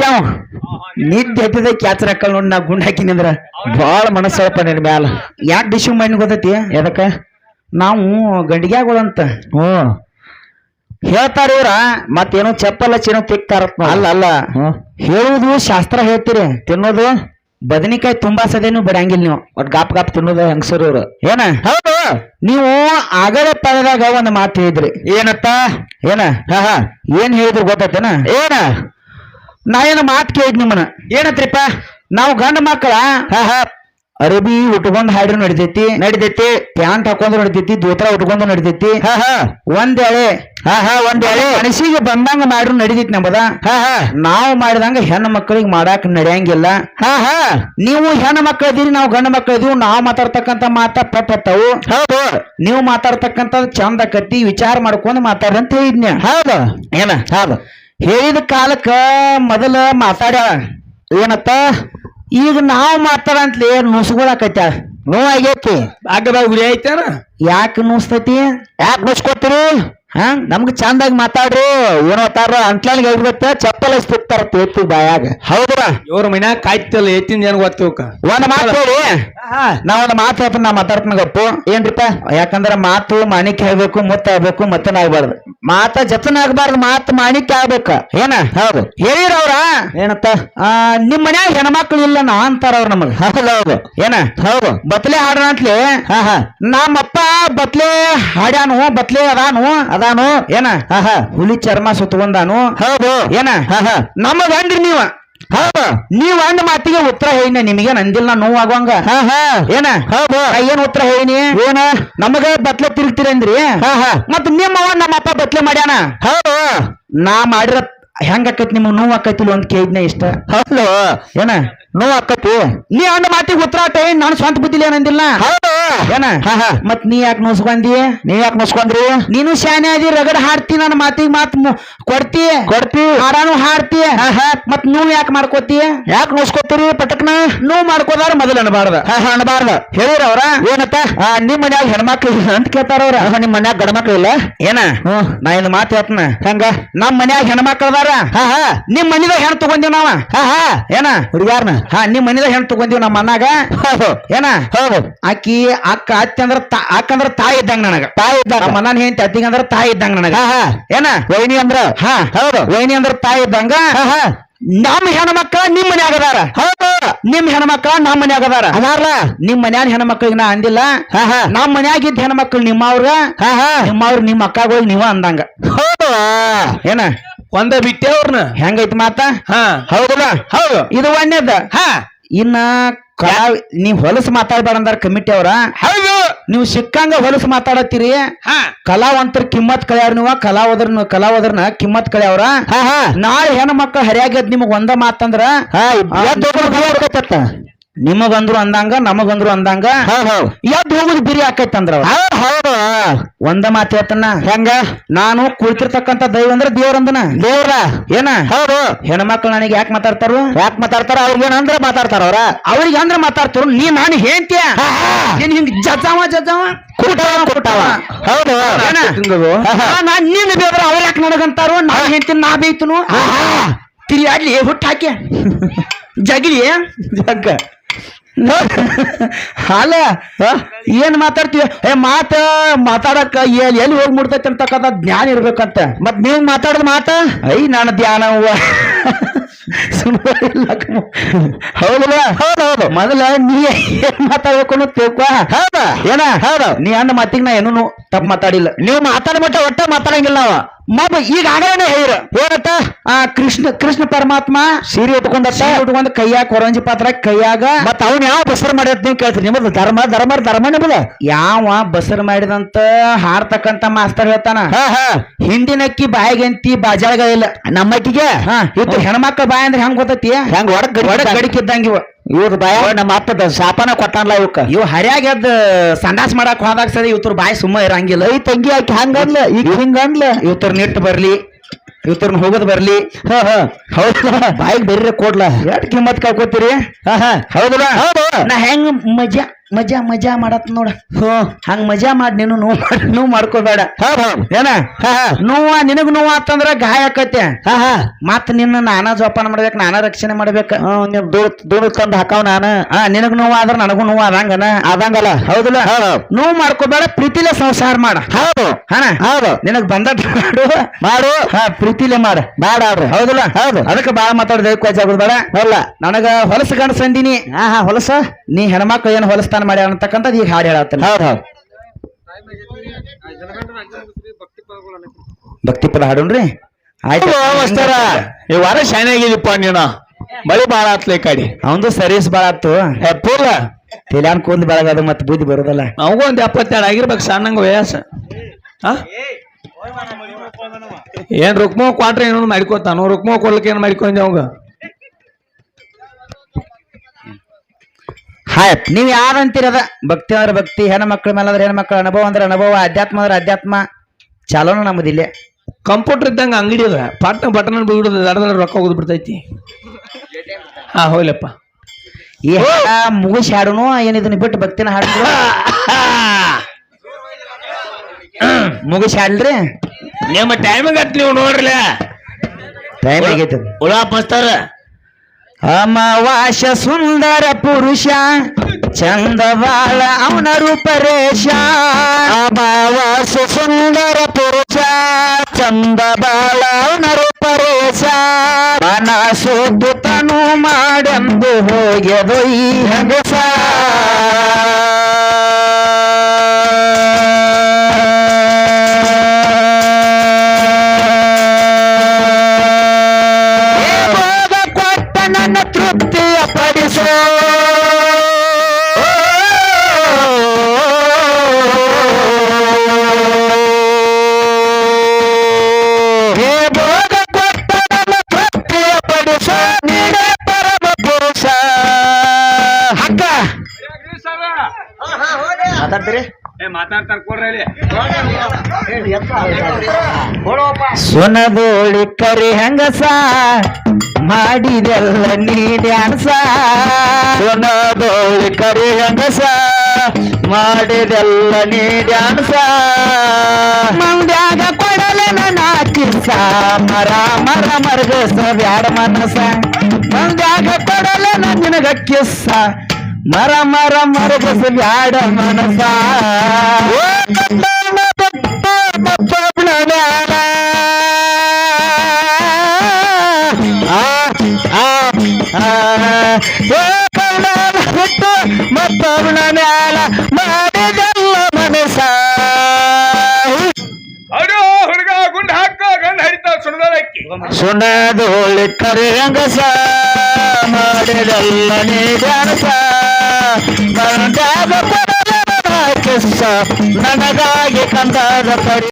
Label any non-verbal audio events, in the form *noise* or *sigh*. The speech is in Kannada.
ಹಾಕ್ಯಾವ ನಿದ್ದೆ ಹತ್ತಿದ ಕ್ಯಾಚರ್ ಹಾಕಲ್ ನೋಡಿ ನಾ ಗುಂಡ್ ಹಾಕಿನಿ ಅಂದ್ರ. ಬಾಳ ಮನಸ್ಸಪ್ಪ ನಿನ್ ಮ್ಯಾಲ. ಯಾಕೆ ಡಿಶ್ಯೂ ಮಾಡಿ ಗೊತ್ತೈತಿ? ಎದಕ್ಕೆ? ನಾವು ಗಂಡಿಗ್ಯಾಗಳಂತ. ಹ್ಮ್ ಹೇಳ್ತಾರ ಇವ್ರ ಮತ್ತೇನೋ ಚಪ್ಪಲ ಚೇನೋ ತಿಕ್ತಾರ ಅಲ್ಲ ಅಲ್ಲ. ಹೇಳುವುದು ಹೇಳುದು ಶಾಸ್ತ್ರ ಹೇಳ್ತೀರಿ. ತಿನ್ನೋದು? ಬದನಿಕಾಯಿ ತುಂಬಾ ಸದೇನು ಬಿಡಂಗಿಲ್ಲ ನೀವು. ಒಟ್ ಗಾಪ್ ಗಾಪ್ ತಿನ್ನೋದು ಹೆಂಗಸರು ಇವ್ರು. ಏನ? ಹೌದು. ನೀವು ಆಗದ ಪದದಾಗ ಒಂದು ಮಾತು ಹೇಳಿದ್ರಿ. ಏನತ್ತ? ಏನ? ಹ ಹಾ. ಏನ್ ಹೇಳಿದ್ರು ಗೊತ್ತೈತೇನ? ಏನ? ನಾ ಏನ ಮಾತು ಕೇಳಿದ್ ನಿಮ್ಮನ್ನ. ಏನತ್ರಿಪ್ಪ? ನಾವು ಗಂಡ ಮಕ್ಕಳ ಹಾ ಹಾ. ಅರಬಿ ಉಟ್ಕೊಂಡ್ ಹಾಡ್ರು ನಡಿತೈತಿ ನಡಿತೈತಿ ಪ್ಯಾಂಟ್ ಹಾಕೊಂಡು ನಡಿತೈತಿ ದೋತ್ರ ಉಟ್ಕೊಂಡು ನಡಿತೈತಿ ಹಾ ಹಾ. ಒಂದ್ ಎಳೆ ಹಾ ಹಾ ಒಂದ್ ಎಳೆ ಮನಸ್ಸಿಗೆ ಬಂದಂಗ ಮಾಡ್ರು ನಡಿತೈತಿ ನಮ್ಮದ. ಹಾ ಹಾ. ನಾವು ಮಾಡಿದಂಗ ಹೆಣ್ಣು ಮಕ್ಕಳಿಗೆ ಮಾಡಾಕ ನಡೆಯಂಗಿಲ್ಲ. ಹಾ ಹಾ. ನೀವು ಹೆಣ್ಣು ಮಕ್ಕಳದೀರಿ ನಾವು ಗಂಡು ಮಕ್ಕಳದೀವಿ ನಾವು ಮಾತಾಡ್ತಕ್ಕಂತ ಮಾತ ಪಟ್ಟವು ಹೌದು. ನೀವು ಮಾತಾಡ್ತಕ್ಕಂತ ಚಂದ ಕತ್ತಿ ವಿಚಾರ ಮಾಡ್ಕೊಂಡು ಮಾತಾಡ್ರಿ ಅಂತ ಹೇಳಿದ್ನ ಹೌದು. ಏನ? ಹೌದು ಹೇಳಿದ ಕಾಲಕ್ಕ ಮೊದಲ ಮಾತಾಡ್ಯಾಳ. ಏನತ್ತ? ಈಗ ನಾವು ಮಾತಾಡಂತ್ಲಿ ನುಸ್ಕೊಳಕತ್ಯಾಳ ನೋವಾಗೈತಿ ಆಗದಾಗ ಉರಿ ಐತಾರ ಯಾಕೆ ನುಸ್ತೈತಿ? ಯಾಕೆ ಮುಚ್ಕೋತೀರಿ ಹಾ? ನಮ್ಗೆ ಚಂದಾಗಿ ಮಾತಾಡ್ರಿ. ಏನೋತಾರ ಅಂಟ್ಲಾನಿಗೆ ಹೋಗ್ಬಿಡುತ್ತೆ ಚಪ್ಪಲ್ ತಿಕ್ತಾರ ತೇತಿ ಬಾಯಾಗ. ಹೌದ್ರ? ಇವ್ರ ಮನ್ಯಾಗ ಕಾಯ್ತಿಲ್ಲ ಎತ್ತಿಂದ ಏನ್ ಗೊತ್ತಿವಕ್ಕ? ಒಂದ್ ಮಾತು ಹೇಳಿ. ನಾ ಒಂದ್ ಮಾತು ಹೇಳ್ತೀನಿ ನಾ ಮಾತಾಡ್ತೀನಿ ಗಪ್ಪು. ಏನ್ರಿಪ್ಪ? ಯಾಕಂದ್ರ ಮಾತು ಮಾಣಿಕ್ ಹೇಳ್ಬೇಕು ಮುತ್ತ ಆಗ್ಬೇಕು ಮತ್ತನ ಆಗ್ಬಾರ್ದು. ಮಾತ ಜತನ ಆಗ್ಬಾರ್ದು ಮಾತು ಮಾಣಿಕ್ಯ ಆಗ್ಬೇಕ. ಏನ? ಹೌದು. ಹೇಳಿರವ್ರ? ಏನತ್ತ? ಆ, ನಿಮ್ ಮನ್ಯಾಗ ಹೆಣ್ಮಕ್ಳು ಇಲ್ಲ ನಾ ಅಂತಾರ ಅವ್ರ ನಮಗ. ಹೌದು ಏನ? ಹೌದು. ಬತ್ಲೆ ಹಾಡೋಣ ಅಂತಲಿ? ಹಾ ಹಾ. ನಮ್ಮಪ್ಪ ಬತ್ಲೆ ಹಾಡ್ಯಾನು ಬತ್ಲೆ ಅದಾನು ಅದಾನು ಏನ? ಹುಲಿ ಚರ್ಮ ಸುತ್ತಕೊಂಡಾನು ಹೌದು. ಏನ? ನಮಗ ಅಂದ್ರಿ ನೀವ? ಹೌದು ನೀವ್ ಒಂದ್ ಮಾತಿಗೆ ಉತ್ತರ ಹೇಳಿನ ನಿಮಗೆ ನಂದಿಲ್ಲ ನೋವಾಗುವಂಗ. ಏನ? ಹೌದು. ಏನ್ ಉತ್ತರ ಹೇಳಿನಿ? ಏನ? ನಮಗ ಬತ್ಲೆ ತಿರುಗ್ತಿರಂದ್ರಿ ಮತ್ ನಿಮ್ಮವ ನಮ್ಮ ಅಪ್ಪ ಬತ್ಲೆ ಮಾಡ್ಯಾನ? ಹೌದು. ನಾ ಮಾಡಿರ ಹೆಂಗ ಆಕೈತಿ ನಿಮ್ಗೆ ನೋವು ಆಕೈತಿಲ್ಲ ಅಂತ ಕೇಜ್ನ ಇಷ್ಟ? ಹೌದು ಏನ? ನೋವು ಆಕೈತಿ? ನೀ ಅಂದ ಮಾತಿಗೆ ಉತ್ತರಾಟ ನಾನು ಸ್ವಂತ ಬುದ್ಧಿಲಿ ಏನಂದಿಲ್ಲ? ಹೌದು. ಏನ? ಮತ್ ನೀ ಯಾಕೆ ನೋಸ್ಕೊಂಡಿ ನೀ ಯಾಕೆ ನೋಸ್ಕೊಂಡ್ರಿ ನೀನು ಶಾನೆ ಆದಿ ರಗಡ ಹಾಡ್ತಿ ನನ್ನ ಮಾತಿಗೆ ಮಾತ್ ಕೊಡ್ತಿ? ಕೊಡ್ತಿ. ಹಾರಾನು ಹಾಡ್ತಿ? ಹಾ ಹಾ. ಮತ್ ನೀವು ಯಾಕೆ ಮಾಡ್ಕೋತಿ? ಯಾಕೆ ನೋಸ್ಕೋತೀರಿ ಪಟಕ್ನ? ನೋವು ಮಾಡ್ಕೋದಾರ ಮೊದಲು ಅನ್ಬಾರ್ದ. ಅನ್ಬಾರ್ದ. ಹೇಳಿರ ಅವ್ರ? ಏನತ್ತ? ಆ, ನಿಮ್ ಮನ್ಯಾಗ ಹೆಣ್ಮಕ್ಳು ಅಂತ ಕೇಳ್ತಾರ ಅವ್ರ. ನಿಮ್ ಮನ್ಯಾಗ ಗಂಡ ಮಕ್ಳು ಇಲ್ಲ? ಏನ? ಹ್ಮ್. ನಾ ಇನ್ನು ಮಾತು ಹೇಳ್ತನ. ಹೆಂಗ? ನಮ್ ಮನ್ಯಾಗ ಹೆಣ್ಮಕ್ಳು ಅದಾರ ಹಾ ಹಾ. ನಿಮ್ ಮನಿದಾಗ ಹೆಣ್ ತಗೊಂಡಿವ್ ನಾವ? ಹಾ ಹಾ. ಏನ? ಹುಡುಗಾರ್ನ ಹಾ ನಿಮ್ ಮನಿದಾಗ ಹೆಣ್ ತಗೊಂಡಿವ್ ನಮ್ಮ ಮನ್ನಾಗ ಹೌದು. ಏನ? ಹೌದು. ಆಕಿ ಅಕ್ಕ ಅತ್ತಿ ಅಂದ್ರ ತಾ ಅಕ್ಕ ಅಂದ್ರ ತಾಯಿ ಇದ್ದಂಗ ನನಗ. ತಾಯಿ ಇದ್ದಾಗ? ನಮ್ಮ ಮನಾನ್ ಹೆಂಡತಿ ಅತ್ತಿಗೆ ಅಂದ್ರ ತಾಯಿ ಇದ್ದಂಗ ನನಗ. ಹಾ ಹಾ. ಏನ? ವೈನಿ ಅಂದ್ರ? ಹಾ. ಹೌದು. ವೈನಿ ಅಂದ್ರ ತಾಯಿ ಇದ್ದಂಗ? ಹಾ ಹಾ. ನಮ್ಮ ಹೆಣ್ಮಕ್ಳ ನಿಮ್ ಮನ್ಯಾಗ ಅದಾರ ಹೌದು. ನಿಮ್ ಹೆಣ್ಮಕ್ಳ ನಮ್ಮ ಮನ್ಯಾಗ ಅದಾರ ಅದಾರ್ಲ? ನಿಮ್ ಮನ್ಯಾನ ಹೆಣ್ಮಕ್ಳಿಗೆ ನಾ ಅಂದಿಲ್ಲ. ಹಾ ಹಾ. ನಮ್ಮ ಮನ್ಯಾಗ ಇದ್ದ ಹೆಣ್ಮಕ್ಳು ನಿಮ್ಮವ್ರ. ಹಾ ಹಾ. ನಿಮ್ಮವ್ರ ನಿಮ್ಮ ಅಕ್ಕಗಳು ನೀವ ಅಂದಂಗ. ಹೌದು. ಏನ? ಒಂದ ಬಿಟ್ಟೆ ಅವ್ರನ್ನ ಹೆಂಗೈತಿ ಮಾತ? ಹಾ. ಹೌದಲ್ಲ? ಹೌದು. ಇದು ಒಂದೇದ ಹ. ಇನ್ನ ಕಲಾ ನೀವ್ ಹೊಲಸು ಮಾತಾಡ್ಬೇಡ ಅಂದಾರ ಕಮಿಟಿ ಅವ್ರ. ಹೌದು. ನೀವು ಸಿಕ್ಕಂಗ ಹೊಲಸು ಮಾತಾಡತ್ತೀರಿ. ಹಾ. ಕಲಾವಂತರ ಕಿಮ್ಮತ್ ಕಳ್ಯಾರ ನೀವು ಕಲಾವದರ್ನ ಕಲಾವದರ್ನ ಕಿಮ್ಮತ್ ಕಳ್ಯಾವ್ರ. ಹಾ ಹಾ. ನಾಳೆ ಹೆಣ್ಣು ಮಕ್ಕಳು ಹರಿಯಾಗದ್ ನಿಮಗ್ ಒಂದ ಮಾತಂದ್ರ ಹಾ ಬಂದ್ರು ಅಂದಂಗ ನಮ ಬಂದ್ರು ಅಂದಂಗ ನಮಗಂದ್ರು ಅಂದಂಗ ಎದ್ದು ಹೋಗುದು ಬಿರಿ ಆಕೈತಂದ್ರ ಅಂದ್ರ ಹೌದ್ ಒಂದ ಮಾತು ಹೇಳ್ತನ? ಹೆಂಗ? ನಾನು ಕುಳಿತಿರ್ತಕ್ಕಂತ ದೈವ ಅಂದ್ರ ದೇವ್ರಂದನ. ದೇವ್ರ? ಏನ? ಹೌದು. ಹೆಣ್ಮಕ್ಳು ನನಗೆ ಯಾಕೆ ಮಾತಾಡ್ತಾರ? ಯಾಕೆ ಮಾತಾಡ್ತಾರ? ಅವ್ರಿಗೆ ಏನಂದ್ರ ಮಾತಾಡ್ತಾರ ಅವ್ರ? ಅವ್ರಿಗೆ ಅಂದ್ರ ಮಾತಾಡ್ತಾರ. ನೀ ನಾನು ಹೇಳ್ತೀಯ ನೀನ್ ಹಿಂಗ್ ಜಜಾವ ಜಜಾವ ಕೂಟವ ಕೂಟವ ಹೌದು. ನಿನ್ನ ಬೇದ್ರ ಅವ್ರ ಯಾಕೆ ನನಗಂತಾರು? ನಾ ಹೇಳ್ತೀನಿ ನಾ ಬೇಯ್ತನು. ತಿರುಗಾಡ್ಲಿ ಹುಟ್ಟು ಹಾಕಿ ಜಗಿಲಿ ಜಗ್ಗ. ಅಲ್ಲ ಏನ್ ಮಾತಾಡ್ತೀವಿ ಏ, ಮಾತ ಮಾತಾಡಕ ಎಲ್ಲಿ ಎಲ್ಲಿ ಹೋಗಿ ಮುಡ್ತೈತಿ ಅಂತಕ್ಕಂಥ ಜ್ಞಾನ ಇರ್ಬೇಕಂತ. ಮತ್ ನೀವ್ ಮಾತಾಡೋದು ಮಾತಾ? ಐ ನಾನು ಧ್ಯಾನ *laughs* ಹೌದಲ್ಲ ಹೌದ್ ಹೌದು ಮೊದಲ ನೀ ಏನ್ ಮಾತಾಡ್ಬೇಕು ಅನ್ನೋದ್ ತಿಳ್ಕೊ. ಹೌದ. ಏನ? ಹೌದ. ನೀ ಅಂದ ಮಾತಿಗೆ ನಾ ಏನೂ ತಪ್ಪು ಮಾತಾಡಿಲ್ಲ. ನೀವ್ ಮಾತಾಡ್ಬಿಟ್ಟ ಒಟ್ಟ ಮಾತಾಡಂಗಿಲ್ಲ ನಾವ. ಮಬ್ಬ ಈಗ ಆಗಲೇ ಹೇಳಿರ ಏನತ್ತ? ಆ ಕೃಷ್ಣ ಕೃಷ್ಣ ಪರಮಾತ್ಮ ಸೀರೆ ಉಟ್ಕೊಂಡ ಉಟ್ಕೊಂಡ್ ಕೈಯಾಗ ಕೊರಂಜಿ ಪಾತ್ರ ಕೈಯಾಗ ಮತ್ತ ಅವ್ನ ಯಾವ ಬಸರ್ ಮಾಡಿದ್ ನೀವು ಕೇಳ್ತೀರಿ? ನಿಮ್ಮದು ಧರ್ಮ ಧರ್ಮ ಧರ್ಮ ನಿಮ್ಮದ. ಯಾವ ಬಸರ್ ಮಾಡಿದಂತ ಹಾರ್ತಕ್ಕಂತ ಮಾಸ್ತರ್ ಹೇಳ್ತಾನ? ಹಾ ಹಾ. ಹಿಂದಿನಕ್ಕಿ ಬಾಯಿಗಂತಿ ಬಾಜಾಳ್ಗ ಇಲ್ಲ ನಮ್ಮಕ್ಕಿಗೆ? ಹಾ. ಇತ್ತು ಹೆಣ್ಮಕ್ಳ ಬಾಯ ಅಂದ್ರೆ ಹೆಂಗ್ ಗೊತ್ತೈತಿ? ಹೆಂಗ್ ಒಡಕ್ ಒಡಕ್ ಗಡಿಕಿದ್ದಂಗ ಇವ. ಇವ್ರ ಬಾಯ ನಮ್ಮ ಅಪ್ಪದ ಶಾಪನ ಕೊಟ್ಟಾನಲ್ಲ ಇವಕ್ಕ. ಇವ್ ಹರ್ಯಾಗ ಎದ್ದ ಸಂಡಾಸ್ ಮಾಡಕ್ ಹೋದಾಗ ಸರಿ ಇವತ್ರ ಬಾಯಿ ಸುಮ್ಮ ಇರಂಗಿಲ್ಲ. ಐ ತಂಗಿ ಆಕಿ ಹಂಗಂದ್ಲ ಈಗ ಹಿಂಗಂದ್ಲ ಇವತ್ರ ನಿಟ್ಟು ಬರ್ಲಿ ಇವತ್ತರ್ನ ಹೋಗೋದ್ ಬರ್ಲಿ. ಹಾ ಹಾ. ಹೌದಲ್ಲ ಬಾಯಿಗೆ ಬರ್ರಿ ಕೊಡ್ಲ? ಎಷ್ಟ್ ಕಿಮ್ಮತ್ ಕಳ್ಕೊತೀರಿ? ಹಾ ಹಾ. ಹೌದಲ್ಲ? ಹೌದು. ನಾ ಹೆಂಗ್ ಮಜಾ ಮಜಾ ಮಜಾ ಮಾಡತ್ ನೋಡ. ಹಂಗ ಮಜಾ ಮಾಡಿ ನೀನು ನೋವು ಮಾಡಿ ನೋವು ಮಾಡ್ಕೋಬೇಡ. ಏನ? ಹಾ ಹಾ. ನೋವ ನಿನಗ್ ನೋವು ಆತಂದ್ರ ಗಾಯ ಆಕತ್ತೆ ಹಾ ಮತ್ ನಿನ್ನ ನಾನಾ ಜೋಪಾನ ಮಾಡ್ಬೇಕು ನಾನಾ ರಕ್ಷಣೆ ಮಾಡ್ಬೇಕ. ದೂರ ತಂದು ಹಾಕಾವ್ ನಾನ. ಆ ನಿನಗ್ ನೋವು ಆದ್ರ ನನಗೂ ನೋವ ಆದಂಗನ ಆದಂಗಲ್ಲ. ಹೌದಲ್ಲ? ಹೌದ್ ಹೌದ್ ನೋವು ಮಾಡ್ಕೋಬೇಡ ಪ್ರೀತಿಲೇ ಸಂಸಾರ ಮಾಡ. ಹೌದು. ಹಣ ಹೌದು. ನಿನಗ್ ಬಂದ ಮಾಡು. ಮಾಡು. ಹಾ ಪ್ರೀತಿಲೇ ಮಾಡ. ಬೇಡ ಹೌದಲ್ಲ? ಹೌದು. ಅದಕ್ಕೆ ಬಾಳ ಮಾತಾಡ್ದೆ ಆಗೋದು ಬೇಡ. ಅಲ್ಲ ನನಗ ಹೊಲಸ ಗಂಡಸಂದಿನಿ ಹಾ ಹಾ ಹೊಲಸ. ನೀ ಹೆಣ್ಮಕ್ಳು ಏನ್ ಹೊಲಸ್ತಾನ? ಮಾಡ್ಯಾರ ಅಂತಕ್ಕಂಥದ್ದು ಈಗ ಹಾಡು ಹೇಳತ್ತಲ್ಲ ಹೌದು ಹೌದ್ ಭಕ್ತಿ ಪದ ಹಾಡುನ್ರಿ ಆಯ್ತು. ಈ ವಾರ ಶಾನಾಗಿದೀಪ ನೀನು. ಮಳಿ ಬಾಳ ಆತ್ಲೆ ಈ ಕಡೆ. ಅವಂದು ಸರ್ವಿಸ್ ಬಾಳ ಆತು. ಏ ಪೂರ್ಲ. ತೆಲ್ಯಾನ್ ಕೂದ್ ಬೆಳಗದು ಮತ್ತೆ ಬುದ್ಧಿ ಬರೋದಲ್ಲ. ಅವಗೂ ಒಂದ್ ಎಪ್ಪತ್ತೆರಡು ಆಗಿರ್ಬೇಕು ಸಣ್ಣಂಗ ವಯಸ್ಸ? ಏನ್ ರುಕ್ಮೋ ಕ್ವಾಟ್ರ ಏನೋ ಮಾಡ್ಕೋತಾನು ರುಕ್ಮೋ ಕೊಡ್ಲಿಕ್ಕೆ ಏನ್ ಮಾಡ್ಕೊಂಡೆ ಅವಂಗ? ಹಾಯ್ ನೀವ್ ಯಾರಂತೀರದ ಭಕ್ತಿ ಅಂದ್ರೆ ಭಕ್ತಿ ಹೆಣ್ಮಕ್ಳ ಮೇಲೆ ಅಂದ್ರೆ ಹೆಣ್ಮಕ್ಳ ಅನುಭವ ಅಂದ್ರೆ ಅನುಭವ ಅಧ್ಯಾತ್ಮ ಅಂದ್ರೆ ಅಧ್ಯಾತ್ಮ ಚಾಲೋನ ನಮ್ಮದಿಲ್ಲ ಕಂಪ್ಯೂಟರ್ ಇದ್ದಂಗ ಅಂಗಡಿ ಅದ ಪಾಟ್ ಬಟನ್ ಬಿಡುದು ರೊಕ್ಕ ಹೋಗುದು ಬಿಡ್ತೈತಿ ಹಾ ಹೋಗ್ಲಪ್ಪ ಈ ಹಾಡ ಮುಗಿಸಿ ಹಾಡುನು ಏನ್ ಇದನ್ನ ಬಿಟ್ಟು ಭಕ್ತಿನ ಹಾಡಿದ್ರು ಮುಗಿಸಿ ಹಾಡ್ರಿ ನಿಮ್ಮ ಟೈಮಿಂಗ್ ಹತ್ ನೀವು ನೋಡ್ರಲ್ಲ ಟೈಮ್ ಆಗೈತೆ ಉಳಾ ಮಸ್ತಾರ ಅಮಾವಾಸ್ಯ ಸುಂದರ ಪುರುಷ, ಚಂದವಾಳ ಅವನ ರೂಪರೇಶ ಅಮಾವಾಸ ಸುಂದರ ಪುರುಷ ಚಂದ ಅವನ ರೂಪರೇಶ ಮನ ಸುದ್ದುತನು ಮಾಡೆಂದು ಹೋಗ್ಯದು ಸುನದೋಳಿ ಕರಿ ಹೆಂಗಸ? ಮಾಡಿದೆಲ್ಲ ನೀ ಡ್ಯಾನ್ಸ ಸುನದೋಳಿ ಕರಿ ಹೆಂಗಸ? ಮಾಡಿದೆಲ್ಲ ನೀ ಡ್ಯಾನ್ಸ ಮಂದ್ಯಾಗ ಕೊಡಲೆ ನನ್ನ ಕಿರ್ಸ ಮರ ಮರ, ಮರಗಸ, ಬ್ಯಾಡ ಮನಸ. ಮಂದ್ಯಾಗ ಕೊಡಲೆ ನಿನಗ ಕಿಸ್ಸ? ಮರ ಮರ, ಮರಗಸ, ಬ್ಯಾಡ ಮನಸ. ಸುಣದಕ್ಕಿ ಸುಣದೋಳಿ ಕರಿ ಹೆಂಗಸ? ಮಾಡಿದೆಲ್ಲ ನೀ ಜನಸ ಬಂದಾಗ ಕಿಸ್ಸ ನನಗಾಗಿ ಕಂದಾದ ಪಡಿ